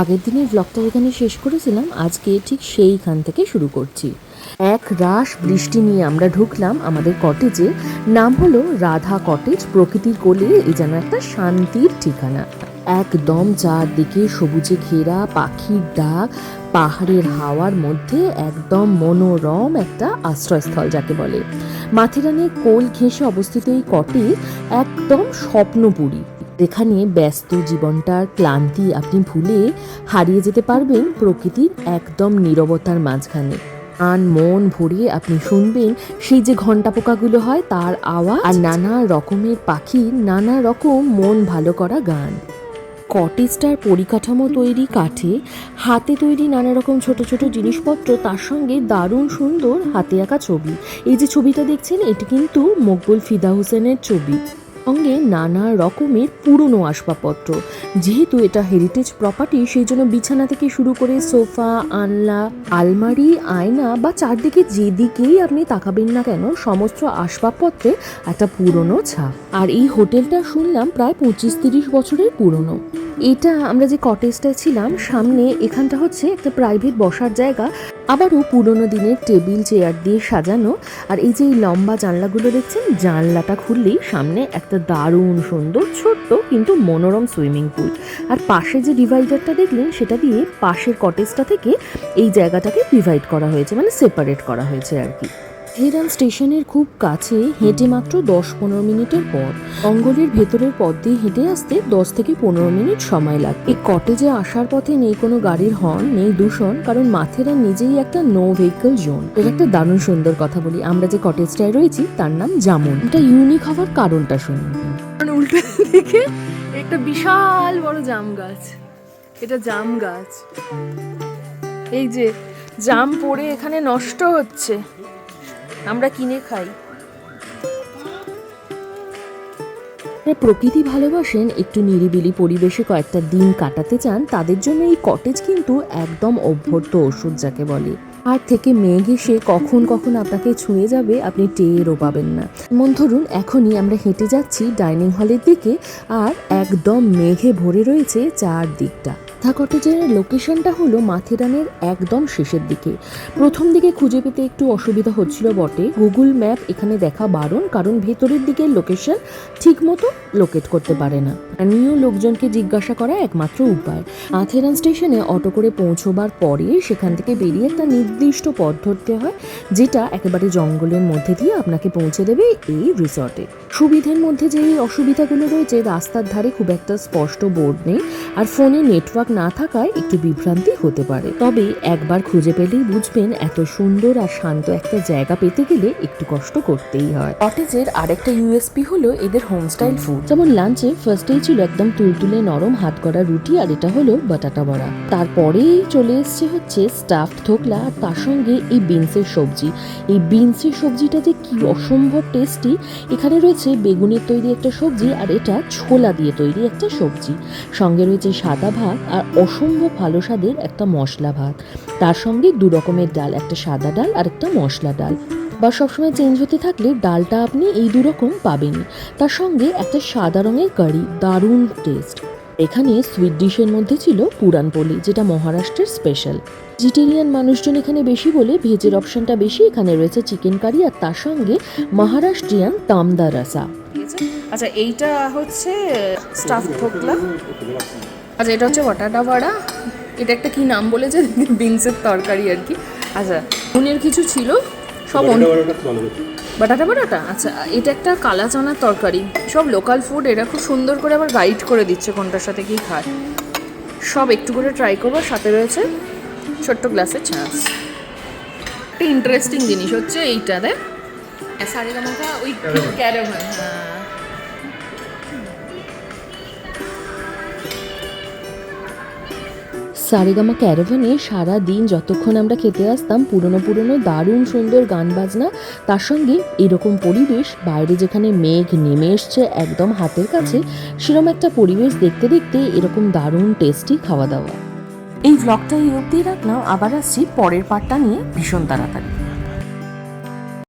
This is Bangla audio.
আগের দিনের ব্লগটা এখানে শেষ করেছিলাম, আজকে ঠিক সেইখান থেকে শুরু করছি। এক রাশ বৃষ্টি নিয়ে আমরা ঢুকলাম আমাদের কটেজে নাম হলো রাধা কটেজ প্রকৃতির কোলে এই যেন একটা শান্তির ঠিকানা। একদম চারদিকে সবুজে ঘেরা, পাখির ডাক, পাহাড়ের হাওয়ার মধ্যে একদম মনোরম একটা আশ্রয়স্থল যাকে বলে। মাথেরানের কোল ঘেঁষে অবস্থিত এই কটেজ একদম স্বপ্নপুরী। যেখানে ব্যস্ত জীবনটার ক্লান্তি আপনি ভুলে হারিয়ে যেতে পারবেন প্রকৃতির একদম নীরবতার মাঝখানে। আন মন ভরে আপনি শুনবেন সেই যে ঘণ্টা পোকাগুলো হয় তার আওয়াজ আর নানা রকমের পাখির নানা রকম মন ভালো করা গান। কটেজটার পরিকাঠামো তৈরি, কাঠে হাতে তৈরি নানা রকম ছোট ছোট জিনিসপত্র, তার সঙ্গে দারুণ সুন্দর হাতে আঁকা ছবি। এই যে ছবিটা দেখছেন, এটি কিন্তু মকবুল ফিদা হোসেনের ছবি। সঙ্গে নানা রকমের পুরনো আসবাবপত্র। যেহেতু এটা হেরিটেজ প্রপার্টি সেই জন্য বিছানা থেকে শুরু করে সোফা আনলা আলমারি, আয়না বা চারদিকে যেদিকেই আপনি তাকাবেন না কেন, সমস্ত আসবাবপত্রে একটা পুরনো ছাপ। আর এই হোটেলটা শুনলাম প্রায় পঁচিশ তিরিশ বছরের পুরনো। এটা আমরা যে কটেজটায় ছিলাম, সামনে এখানটা হচ্ছে একটা প্রাইভেট বসার জায়গা। আবারও পুরোনো দিনের টেবিল চেয়ার দিয়ে সাজানো। আর এই যে লম্বা জানলাগুলো দেখছেন, জানলাটা খুললেই সামনে একটা দারুণ সুন্দর, ছোট্ট কিন্তু মনোরম সুইমিং পুল আর পাশে যে ডিভাইডারটা দেখলেন, সেটা দিয়ে পাশের কটেজটা থেকে এই জায়গাটাকে ডিভাইড করা হয়েছে মানে সেপারেট করা হয়েছে আর কি। হেরান স্টেশনের খুব কাছে হেঁটে মাত্র দশ পনেরো মিনিটের পর অঙ্গলের ভেতরের পথ দিয়ে হেঁটে আসতে দশ থেকে পনেরো মিনিট সময় লাগে এই কটেজে আসার পথে নেই কোনো গাড়ির হর্ন, নেই দূষণ, কারণ মাথেরা নিজেই একটা নো ভেহিকল জোন এটা একটা দারুণ সুন্দর কথা বলি, আমরা যে কটেজটায় রয়েছি, তার নাম জামুন। এটা ইউনিক হওয়ার কারণটা শুনুন। উল্টো দিকে একটা বিশাল বড় জাম গাছ। এটা জাম গাছ। এই যে, জাম পড়ে এখানে নষ্ট হচ্ছে। আমরা কিনে খাই। প্রকৃতি ভালোবাসেন, একটু নিরিবিলি পরিবেশে কয়েকটা দিন কাটাতে চান, তাদের জন্য এই কটেজ কিন্তু একদম অভ্যর্থ ওষুধ যাকে বলে। আর থেকে মেঘ এসে কখন কখন আপনাকে ছুঁয়ে যাবে, আপনি টেরও পাবেন না। মন ধরুন, এখনই আমরা হেঁটে যাচ্ছি ডাইনিং হলের দিকে, আর একদম মেঘে ভরে রয়েছে চারদিকটা। রাধা কটেজের লোকেশনটা হলো মাথেরানের একদম শেষের দিকে। প্রথম দিকে খুঁজে পেতে একটু অসুবিধা হচ্ছিল বটে। গুগল ম্যাপ এখানে দেখা বারণ, কারণ ভেতরের দিকের লোকেশন ঠিক মতো লোকেট করতে পারে না। স্থানীয় লোকজনকে জিজ্ঞাসা করা একমাত্র উপায়। মাথেরান স্টেশনে অটো করে পৌঁছবার পরে সেখান থেকে বেরিয়ে একটা নির্দিষ্ট পথ ধরতে হয়, যেটা একেবারে জঙ্গলের মধ্যে দিয়ে আপনাকে পৌঁছে দেবে এই রিসর্টে। সুবিধের মধ্যে যে অসুবিধাগুলো রয়েছে, রাস্তার ধারে খুব একটা স্পষ্ট বোর্ড নেই, আর ফোনে নেটওয়ার্ক না থাকায় একটু বিভ্রান্তি হতে পারে। তবে একবার খুঁজে পেলেই বুঝবেন এত সুন্দর আর শান্ত একটা জায়গা পেতে গেলে একটু কষ্ট করতেই হয়। কটেজের আরেকটা ইউএসপি হলো এদের হোমস্টাইল ফুড যেমন লাঞ্চে ফার্স্টেই ছিল একদম তুলতুলে নরম হাত করা রুটি আর এটা হলো বাটাটা বড়া। তারপরেই চলে এসছে হচ্ছে স্টাফড থোকলা আর তার সঙ্গে এই বিনসের সবজি। এই বিনসের সবজিটা যে কি অসম্ভব টেস্টি এখানে রয়েছে বেগুনের তৈরি একটা সবজি আর এটা ছোলা দিয়ে তৈরি একটা সবজি। সঙ্গে রয়েছে সাদা ভাত আর অসম্ভব ভালো স্বাদের একটা মশলা ভাত। তার সঙ্গে দু রকমের ডাল, একটা সাদা ডাল আর একটা মশলা ডাল। বা সবসময় চেঞ্জ হতে থাকলে ডালটা আপনি এই দু রকম পাবেনই তার সঙ্গে একটা সাদা রঙের কারি, দারুণ টেস্ট এখানে সুইট ডিশের মধ্যে ছিল পুরানপলি যেটা মহারাষ্ট্রের স্পেশাল ভেজিটেরিয়ান মানুষজন এখানে বেশি বলে ভেজের অপশনটা বেশি। এখানে রয়েছে চিকেন কারি আর তার সঙ্গে মহারাষ্ট্রিয়ান তামদা রাসা। আচ্ছা এইটা হচ্ছে স্টাফ থোকলা আচ্ছা এটা হচ্ছে ওয়াটাডা বড়া এটা একটা কি নাম বলেছে? বিনসের তরকারি আর কি। আচ্ছা। উনের কিছু ছিল সব বাটাটা বাটাটা আচ্ছা এটা একটা কালা চানার তরকারি। সব লোকাল ফুড এরা খুব সুন্দর করে আবার গাইড করে দিচ্ছে কোনটার সাথে কি খায়। সব একটু করে ট্রাই করব সাথে রয়েছে ছোট্ট গ্লাসের ছাঁচ একটা ইন্টারেস্টিং জিনিস হচ্ছে এইটা দেখ সাড়ে গামাকা ওই ক্যারাভান হ্যাঁ। সারেগামা ক্যারাভানে সারা দিন যতক্ষণ আমরা খেতে আসতাম, পুরনো পুরনো দারুণ সুন্দর গান বাজনা, তার সঙ্গে এরকম পরিবেশ, বাইরে যেখানে মেঘ নেমে এসছে একদম হাতের কাছে, সেরকম একটা পরিবেশ দেখতে দেখতে এরকম দারুণ টেস্টি খাওয়া দাওয়া। এই ব্লগটা এই অবধি রাখলাম, আবার আসছি পরের পার্টটা নিয়ে ভীষণ তাড়াতাড়ি।